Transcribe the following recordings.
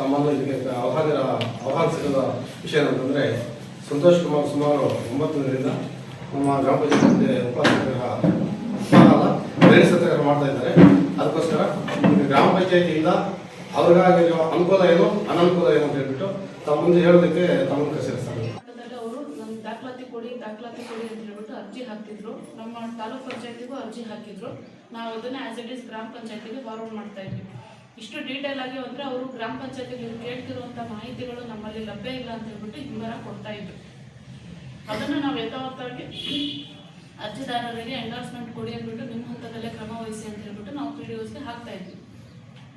ನಮ್ಮನ್ನು ಇದಕ್ಕೆ ಆಹ್ವಾನ ಆಹ್ವಾನಿಸಿದ ವಿಷಯ ಏನಂತಂದರೆ, ಸಂತೋಷ್ ಕುಮಾರ್ ಸುಮಾರು ಒಂಬತ್ತರಿಂದ ನಮ್ಮ ಗ್ರಾಮ ಪಂಚಾಯತ್ ಉಪಾಧ್ಯಕ್ಷರ ಬೇರೆ ಸತ್ಯಾಗ್ರಹ ಮಾಡ್ತಾ ಇದ್ದಾರೆ. ಅದಕ್ಕೋಸ್ಕರ ಗ್ರಾಮ ಪಂಚಾಯತಿಯಿಂದ ಅವ್ರಿಗಾಗಿ ಅನುಕೂಲ ಏನು, ಅನನುಕೂಲ ಏನು ಅಂತ ಹೇಳ್ಬಿಟ್ಟು ತಮ್ಮ ಮುಂದೆ ಹೇಳೋದಕ್ಕೆ ತಮ್ಮನ್ನು ಕರೆಸಿರ್ತಾರೆ. ಅವರು ದಾಖಲಾತಿ ಕೊಡಿ ದಾಖಲಾತಿ ಕೊಡಿ ಅಂತ ಹೇಳ್ಬಿಟ್ಟು ಅರ್ಜಿ ಹಾಕ್ತಿದ್ರು ನಮ್ಮ ತಾಲೂಕ್ ಪಂಚಾಯತಿಗೂ ಅರ್ಜಿ ಹಾಕಿದ್ರು. ನಾವು ಅದನ್ನ ಆಸ್ ಇಟ್ ಇಸ್ ಗ್ರಾಮ ಪಂಚಾಯತಿಗೆ ಫಾರ್ವರ್ಡ್ ಮಾಡ್ತಾ ಇದ್ವಿ. ಇಷ್ಟು ಡೀಟೇಲ್ ಆಗಿ ಅಂದ್ರೆ ಅವರು ಗ್ರಾಮ ಪಂಚಾಯತಿಗೆ ಕೇಳ್ತಿರುವಂತ ಮಾಹಿತಿಗಳು ನಮ್ಮಲ್ಲಿ ಲಭ್ಯ ಇಲ್ಲ ಅಂತ ಹೇಳ್ಬಿಟ್ಟು ಹಿಂಬರ ಕೊಡ್ತಾ ಇದ್ರು. ಅದನ್ನ ನಾವು ಯಥಾವತ್ತಾಗಿ ಅರ್ಜಿದಾರರಿಗೆ ಎಂಡಾರ್ಸ್ಮೆಂಟ್ ಕೊಡಿ ಅಂದ್ಬಿಟ್ಟು ನಿಮ್ಮ ಹಂತದಲ್ಲೇ ಕ್ರಮ ವಹಿಸಿ ಅಂತ ಹೇಳ್ಬಿಟ್ಟು ನಾವು ಪಿ ಡಿ ಓಸ್ಗೆ ಹಾಕ್ತಾ ಇದ್ವಿ.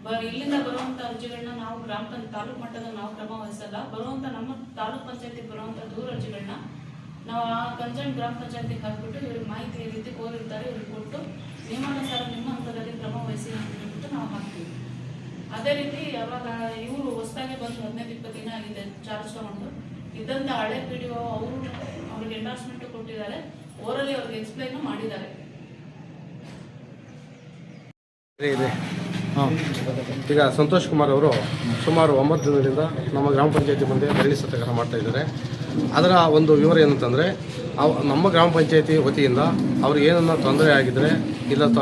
ಬರ್ ಇಲ್ಲಿಂದ ಬರುವಂಥ ಅರ್ಜಿಗಳನ್ನ ನಾವು ಗ್ರಾಮ ಪಂಚ ತಾಲೂಕು ಮಟ್ಟದ ನಾವು ಕ್ರಮ ವಹಿಸಲ್ಲ. ಬರುವಂತ ನಮ್ಮ ತಾಲೂಕ್ ಪಂಚಾಯತಿಗೆ ಬರುವಂಥ ದೂರ ಅರ್ಜಿಗಳನ್ನ ನಾವು ಆ ಕನ್ಸರ್ನ್ ಗ್ರಾಮ ಪಂಚಾಯತಿಗೆ ಹಾಕ್ಬಿಟ್ಟು ಇವ್ರಿಗೆ ಮಾಹಿತಿ ಈ ರೀತಿ ಕೋರಿರ್ತಾರೆ. ಇವ್ರಿಗೆ ಕೊಟ್ಟು ನಿಯಮಾನುಸಾರ ನಿಮ್ಮ ಹಂತದಲ್ಲಿ ಕ್ರಮ ವಹಿಸಿ ಅಂತ ಹೇಳ್ಬಿಟ್ಟು ನಾವು ಹಾಕ್ತೀವಿ ಅದೇ ರೀತಿ ಅವಾಗ ಇವರು ಹೊಸದಾಗಿ ಬಂದು ಹದಿನೈದು ಇಪ್ಪತ್ತು ದಿನ ಆಗಿದೆ, ಚಾರ್ಜ್ ತಗೊಂಡು. ಇದ್ದಂತ ಹಳೆ ಪಿ ಅವರು ಅವ್ರಿಗೆ ಎಂಡಾರ್ಸ್ಮೆಂಟ್ ಕೊಟ್ಟಿದ್ದಾರೆ. ಓರಲ್ಲಿ ಅವ್ರಿಗೆ ಎಕ್ಸ್ಪ್ಲೈನ್ ಮಾಡಿದ್ದಾರೆ. ಹಾಂ. ಈಗ ಸಂತೋಷ್ ಕುಮಾರ್ ಅವರು ಸುಮಾರು ಒಂಬತ್ತು ದಿನದಿಂದ ನಮ್ಮ ಗ್ರಾಮ ಪಂಚಾಯತಿ ಮುಂದೆ ಧರಣಿ ಸತ್ಯಾಗ್ರಹ ಮಾಡ್ತಾ ಇದ್ದಾರೆ. ಅದರ ಒಂದು ವಿವರ ಏನಂತಂದರೆ ನಮ್ಮ ಗ್ರಾಮ ಪಂಚಾಯತಿ ವತಿಯಿಂದ ಅವ್ರಿಗೆ ಏನನ್ನ ತೊಂದರೆ ಆಗಿದ್ರೆ ಇಲ್ಲ ತ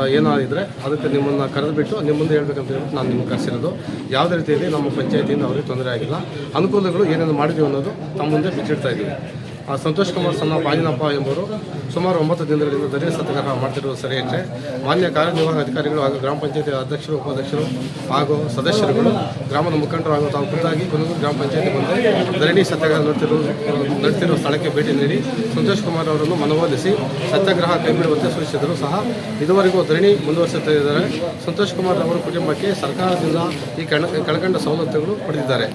ಅದಕ್ಕೆ ನಿಮ್ಮನ್ನು ಕರೆದುಬಿಟ್ಟು ನಿಮ್ಮ ಮುಂದೆ ಹೇಳ್ಬೇಕಂತ ಹೇಳ್ಬಿಟ್ಟು ನಾನು ನಿಮ್ಗೆ ಕರೆಸಿರೋದು. ಯಾವುದೇ ರೀತಿಯಲ್ಲಿ ನಮ್ಮ ಪಂಚಾಯತಿಯಿಂದ ಅವ್ರಿಗೆ ತೊಂದರೆ ಆಗಿಲ್ಲ. ಅನುಕೂಲಗಳು ಏನೇನು ಮಾಡಿದ್ದೀವಿ ಅನ್ನೋದು ತಮ್ಮ ಮುಂದೆ ಬಿಚ್ಚಿಡ್ತಾ ಇದ್ದೀವಿ. ಸಂತೋಷ್ ಕುಮಾರ್ ಸಣ್ಣ ಪಾಂಜಿನಪ್ಪ ಎಂಬುವರು ಸುಮಾರು ಒಂಬತ್ತು ದಿನಗಳಿಂದ ದಲಿತ ಸತ್ಯಾಗ್ರಹ ಮಾಡ್ತಿರುವ ಸರಿ ಇಟ್ಟರೆ ಮಾನ್ಯ ಕಾರ್ಯನಿರ್ವಾಹಕ ಅಧಿಕಾರಿಗಳು ಹಾಗೂ ಗ್ರಾಮ ಪಂಚಾಯತಿ ಅಧ್ಯಕ್ಷರು, ಉಪಾಧ್ಯಕ್ಷರು ಹಾಗೂ ಸದಸ್ಯರುಗಳು, ಗ್ರಾಮದ ಮುಖಂಡರು ಹಾಗೂ ತಾವು ಖುದ್ದಾಗಿ ಕೊನೆಗೂ ಗ್ರಾಮ ಪಂಚಾಯತಿ ಬಂದು ಧರಣಿ ಸತ್ಯಾಗ್ರಹ ನಡೆಸಿರುವ ನಡೆಸಿರುವ ಸ್ಥಳಕ್ಕೆ ಭೇಟಿ ನೀಡಿ ಸಂತೋಷ್ ಕುಮಾರ್ ಅವರನ್ನು ಮನವೊಲಿಸಿ ಸತ್ಯಾಗ್ರಹ ಕೈಬಿಡುವಂತೆ ಸೂಚಿಸಿದರು. ಸಹ ಇದುವರೆಗೂ ಧರಣಿ ಮುಂದುವರಿಸುತ್ತಾ ಇದ್ದಾರೆ ಸಂತೋಷ್ ಕುಮಾರ್ ಅವರ ಕುಟುಂಬಕ್ಕೆ ಸರ್ಕಾರದಿಂದ ಈ ಕಣ, ಕೆಳಕಂಡ ಸವಲತ್ತುಗಳು ಪಡೆದಿದ್ದಾರೆ.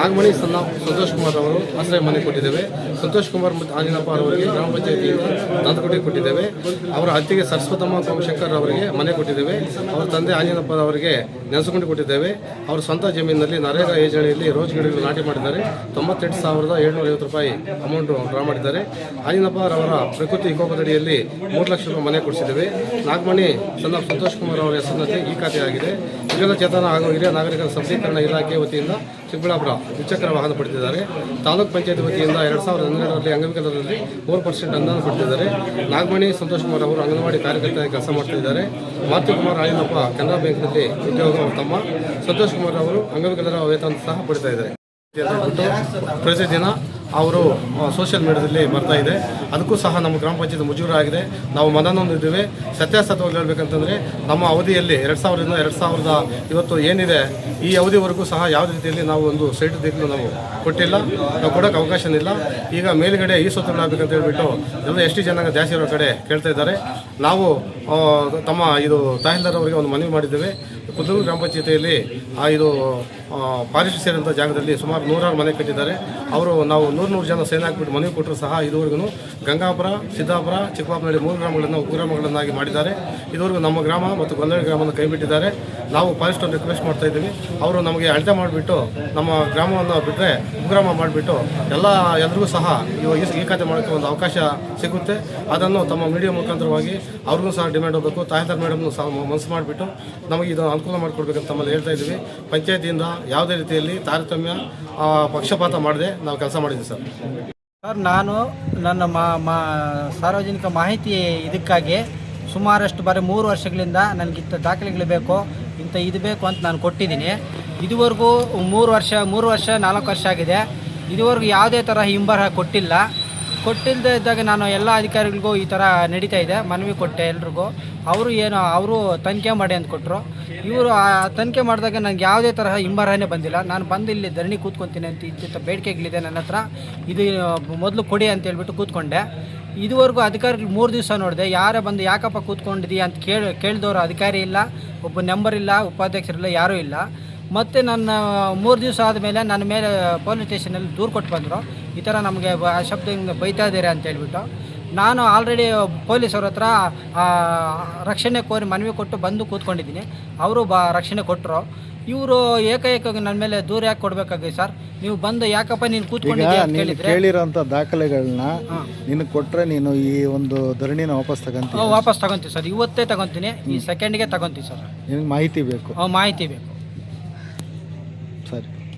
ನಾಗಮಣಿ ಸಣ್ಣ ಸಂತೋಷ್ ಕುಮಾರ್ ಅವರು ಆಶ್ರಯ ಮನೆ ಕೊಟ್ಟಿದ್ದೇವೆ. ಸಂತೋಷ್ ಮತ್ತು ಆಂಜನಪ್ಪ ಅವರಿಗೆ ಗ್ರಾಮ ಪಂಚಾಯತಿಯಿಂದ ದಂತಕೊಟ್ಟಿ ಕೊಟ್ಟಿದ್ದೇವೆ. ಅವರ ಅತ್ತಿಗೆ ಸರಸ್ವತಮ್ಮ ಸೋಮಶೇಖರ್ ಅವರಿಗೆ ಮನೆ ಕೊಟ್ಟಿದ್ದೇವೆ. ಅವರ ತಂದೆ ಆಂಜನಪ್ಪ ಅವರಿಗೆ ನೆನೆಸಿಕೊಂಡು ಕೊಟ್ಟಿದ್ದೇವೆ. ಅವರು ಸ್ವಂತ ಜಮೀನಿನಲ್ಲಿ ನರೇಗಾ ಯೋಜನೆಯಲ್ಲಿ ರೋಜ್ ಗಿಡಗಳು ನಾಟಿ ಮಾಡಿದ್ದಾರೆ. ತೊಂಬತ್ತೆಂಟು ಸಾವಿರದ ಏಳ್ನೂರ ಐವತ್ತು ರೂಪಾಯಿ ಅಮೌಂಟ್ ಡ್ರಾ ಮಾಡಿದ್ದಾರೆ. ಆಂಜನಪ್ಪ ಅವರ ಪ್ರಕೃತಿ ವಿಕೋಪದಡಿಯಲ್ಲಿ ಮೂರು ಲಕ್ಷ ರೂಪಾಯಿ ಮನೆ ಕೊಡಿಸಿದ್ದೇವೆ. ನಾಗಮಣಿ ಸಣ್ಣ ಸಂತೋಷ್ ಕುಮಾರ್ ಅವರ ಹೆಸರಿನಲ್ಲಿ ಈ ಖಾತೆ ಆಗಿದೆ. ವಿಕಲಚೇತನ ಹಾಗೂ ಹಿರಿಯ ನಾಗರಿಕರ ಸಬಲೀಕರಣ ಇಲಾಖೆ ವತಿಯಿಂದ ಚಿಕ್ಕಬಳ್ಳಾಪುರ ದ್ವಿಚಕ್ರ ವಾಹನ ಪಡೆದಿದ್ದಾರೆ. ತಾಲೂಕ್ ಪಂಚಾಯತ್ ವತಿಯಿಂದ ಎರಡು ಸಾವಿರದ ಹನ್ನೆರಡರಲ್ಲಿ ಅಂಗವಿಕಲರಲ್ಲಿ ಮೂರು ಪರ್ಸೆಂಟ್ ಅನುದಾನ ಪಡೆದಿದ್ದಾರೆ. ನಾಗಮಣಿ ಸಂತೋಷ್ ಕುಮಾರ್ ಅವರು ಅಂಗನವಾಡಿ ಕಾರ್ಯಕರ್ತರಾಗಿ ಕೆಲಸ ಮಾಡ್ತಿದ್ದಾರೆ ಕುಮಾರ್ ಆಯನಪ್ಪ ಕೆನರಾ ಬ್ಯಾಂಕ್ನಲ್ಲಿ ಉದ್ಯೋಗ ತಮ್ಮ ಸಂತೋಷ್ ಕುಮಾರ್ ಅವರು ಅಂಗವಿಕಲರ ವೇತನ ಸಹ ಪಡಿತಾ ಇದ್ದಾರೆ. ಪ್ರತಿದಿನ ಅವರು ಸೋಷಿಯಲ್ ಮೀಡಿಯಾದಲ್ಲಿ ಬರ್ತಾ ಇದೆ. ಅದಕ್ಕೂ ಸಹ ನಮ್ಮ ಗ್ರಾಮ ಪಂಚಾಯತ್ ಮುಜುಗರ ಆಗಿದೆ. ನಾವು ಮನನೊಂದಿದ್ದೇವೆ ಸತ್ಯಾಸತ್ವಾಗಿ ಹೇಳ್ಬೇಕಂತಂದರೆ ನಮ್ಮ ಅವಧಿಯಲ್ಲಿ ಎರಡು ಸಾವಿರದಿಂದ ಎರಡು ಸಾವಿರದ ಇವತ್ತು ಏನಿದೆ, ಈ ಅವಧಿವರೆಗೂ ಸಹ ಯಾವುದೇ ರೀತಿಯಲ್ಲಿ ನಾವು ಒಂದು ಸೈಟ್ ದಿಕ್ಕಲು ನಾವು ಕೊಟ್ಟಿಲ್ಲ. ನಾವು ಕೊಡೋಕೆ ಅವಕಾಶ ಇಲ್ಲ ಈಗ ಮೇಲುಗಡೆ ಈ ಸ್ವತ್ತುಗಳಾಗಬೇಕಂತ ಹೇಳ್ಬಿಟ್ಟು ಎಲ್ಲ ಎಸ್ ಟಿ ಜನಾಂಗ ಜಾಸ್ತಿ ಇರೋ ಕಡೆ ಕೇಳ್ತಾ ಇದ್ದಾರೆ. ನಾವು ತಮ್ಮ ಇದು ತಹಸೀಲ್ದಾರ್ ಅವರಿಗೆ ಒಂದು ಮನವಿ ಮಾಡಿದ್ದೇವೆ. ಕುದೂರು ಗ್ರಾಮ ಆ ಇದು ಫಾರೆಸ್ಟ್ ಸೇರಿದಂಥ ಜಾಗದಲ್ಲಿ ಸುಮಾರು ನೂರಾರು ಮನೆ ಕಟ್ಟಿದ್ದಾರೆ. ಅವರು ನಾವು ನೂರು ನೂರು ಜನ ಸೇನೆ ಹಾಕಿಬಿಟ್ಟು ಮನೆ ಕೊಟ್ಟರು ಸಹ ಇದುವರೆಗೂ ಗಂಗಾಪುರ, ಸಿದ್ದಾಪುರ ಚಿಕ್ಕಬಾಪನಹಳ್ಳಿ ಮೂರು ಗ್ರಾಮಗಳನ್ನು ಉಪಗ್ರಾಮಗಳನ್ನಾಗಿ ಮಾಡಿದ್ದಾರೆ. ಇದುವರೆಗೂ ನಮ್ಮ ಗ್ರಾಮ ಮತ್ತು ಗೊಂದಳಿ ಗ್ರಾಮವನ್ನು ಕೈಬಿಟ್ಟಿದ್ದಾರೆ. ನಾವು ಫಾರೆಸ್ಟ್ ಅವ್ರು ರಿಕ್ವೆಸ್ಟ್ ಮಾಡ್ತಾ ಇದ್ದೀವಿ. ಅವರು ನಮಗೆ ಅಳತೆ ಮಾಡಿಬಿಟ್ಟು, ನಮ್ಮ ಗ್ರಾಮವನ್ನು ಬಿಟ್ಟರೆ ಉಪಗ್ರಾಮ ಮಾಡಿಬಿಟ್ಟು, ಎಲ್ಲ ಎಲ್ರಿಗೂ ಸಹ ಇವಾಗ ಈ- ಖಾತೆ ಮಾಡೋಕ್ಕೆ ಒಂದು ಅವಕಾಶ ಸಿಗುತ್ತೆ. ಅದನ್ನು ತಮ್ಮ ಮೀಡಿಯಾ ಮುಖಾಂತರವಾಗಿ ಅವ್ರಿಗೂ ಸಹ ಡಿಮ್ಯಾಂಡ್ ಹೋಗಬೇಕು. ತಾಯಿದಾರ್ ಮೇಡಮ್ನು ಸಹ ಮನಸ್ಸು ಮಾಡಿಬಿಟ್ಟು ನಮಗೆ ಇದು ಅನುಕೂಲ ಮಾಡಿಕೊಡ್ಬೇಕಂತ ತಮ್ಮಲ್ಲಿ ಹೇಳ್ತಾ ಇದ್ದೀವಿ. ಪಂಚಾಯತಿಯಿಂದ ಯಾವುದೇ ರೀತಿಯಲ್ಲಿ ತಾರತಮ್ಯ ಪಕ್ಷಪಾತ ಮಾಡದೆ ನಾವು ಕೆಲಸ ಮಾಡಿದ್ದೀವಿ ಸರ್. ಸರ್, ನಾನು ನನ್ನ ಸಾರ್ವಜನಿಕ ಮಾಹಿತಿ ಇದಕ್ಕಾಗಿ ಸುಮಾರಷ್ಟು ಬಾರಿ ಮೂರು ವರ್ಷಗಳಿಂದ ನನಗಿಂಥ ದಾಖಲೆಗಳು ಬೇಕು, ಇಂಥ ಇದು ಬೇಕು ಅಂತ ನಾನು ಕೊಟ್ಟಿದ್ದೀನಿ. ಇದುವರೆಗೂ ಮೂರು ವರ್ಷ ಮೂರು ವರ್ಷ, ನಾಲ್ಕು ವರ್ಷ ಆಗಿದೆ. ಇದುವರೆಗೂ ಯಾವುದೇ ಥರ ಹಿಂಬರಹ ಕೊಟ್ಟಿಲ್ಲ. ಕೊಟ್ಟಿಲ್ಲದೆ ಇದ್ದಾಗ ನಾನು ಎಲ್ಲ ಅಧಿಕಾರಿಗಳಿಗೂ ಈ ಥರ ನಡೀತಾ ಇದೆ, ಮನವಿ ಕೊಟ್ಟೆ ಎಲ್ರಿಗೂ. ಅವರು ಏನು, ಅವರು ತನಿಖೆ ಮಾಡಿ ಅಂತ ಕೊಟ್ಟರು ಇವರು ಆ ತನಿಖೆ ಮಾಡಿದಾಗ ನನಗೆ ಯಾವುದೇ ತರಹ ಹಿಂಬರಹನೇ ಬಂದಿಲ್ಲ. ನಾನು ಬಂದು ಇಲ್ಲಿ ಧರಣಿ ಕೂತ್ಕೊತೀನಿ ಅಂತ ಇಂತಿಂಥ ಬೇಡಿಕೆಗಳಿದೆ ನನ್ನ ಹತ್ರ. ಇದು ಮೊದಲು ಕೊಡಿ ಅಂತ ಹೇಳ್ಬಿಟ್ಟು ಕೂತ್ಕೊಂಡೆ. ಇದುವರೆಗೂ ಅಧಿಕಾರಿಗಳು ಮೂರು ದಿವಸ ನೋಡಿದೆ. ಯಾರೇ ಬಂದು, ಯಾಕಪ್ಪ ಕೂತ್ಕೊಂಡಿದೀಯ ಅಂತ ಕೇಳಿ, ಕೇಳಿದವರು ಅಧಿಕಾರಿ ಇಲ್ಲ, ಒಬ್ಬ ನಂಬರ್ ಇಲ್ಲ, ಉಪಾಧ್ಯಕ್ಷರಿಲ್ಲ, ಯಾರೂ ಇಲ್ಲ. ಮತ್ತು ನನ್ನ ಮೂರು ದಿವಸ ಆದಮೇಲೆ ನನ್ನ ಮೇಲೆ ಪೊಲೀಸ್ ಸ್ಟೇಷನಲ್ಲಿ ದೂರು ಕೊಟ್ಟು ಬಂದರು. ಈ ಥರ ನಮಗೆ ಆ ಶಬ್ದದಿಂದ ಬೈತಾ ಇದ್ದೀರಿ ಅಂತ ಹೇಳ್ಬಿಟ್ಟು ನಾನು ಆಲ್ರೆಡಿ ಪೊಲೀಸವ್ರ ಹತ್ರ ರಕ್ಷಣೆ ಕೋರಿ ಮನವಿ ಕೊಟ್ಟು ಬಂದು ಕೂತ್ಕೊಂಡಿದ್ದೀನಿ. ಅವರು ಬಾ ರಕ್ಷಣೆ ಕೊಟ್ಟರು ಇವರು ಏಕಾಏಕಾಗಿ ನನ್ನ ಮೇಲೆ ದೂರ ಯಾಕೆ ಕೊಡಬೇಕಾಗಿ ಸರ್? ನೀವು ಬಂದು ಯಾಕಪ್ಪ ನೀನು ಕೂತ್ಕೊಂಡಿದ್ದೀಯ ಕೇಳಿರೋಂಥ ದಾಖಲೆಗಳನ್ನ ನಿನ್ನ ನಿನಗೆ ಕೊಟ್ಟರೆ ನೀನು ಈ ಒಂದು ಧರಣಿನ ವಾಪಸ್ ತಗೊಂತೀವಿ ಹ್ಮ್, ವಾಪಸ್ ತಗೊಂತೀವಿ ಸರ್. ಇವತ್ತೇ ತಗೊಂತೀನಿ. ಈ ಸೆಕೆಂಡ್ಗೆ ತಗೊಂತೀವಿ ಸರ್. ನಿಮಗೆ ಮಾಹಿತಿ ಬೇಕು. ಮಾಹಿತಿ ಬೇಕು.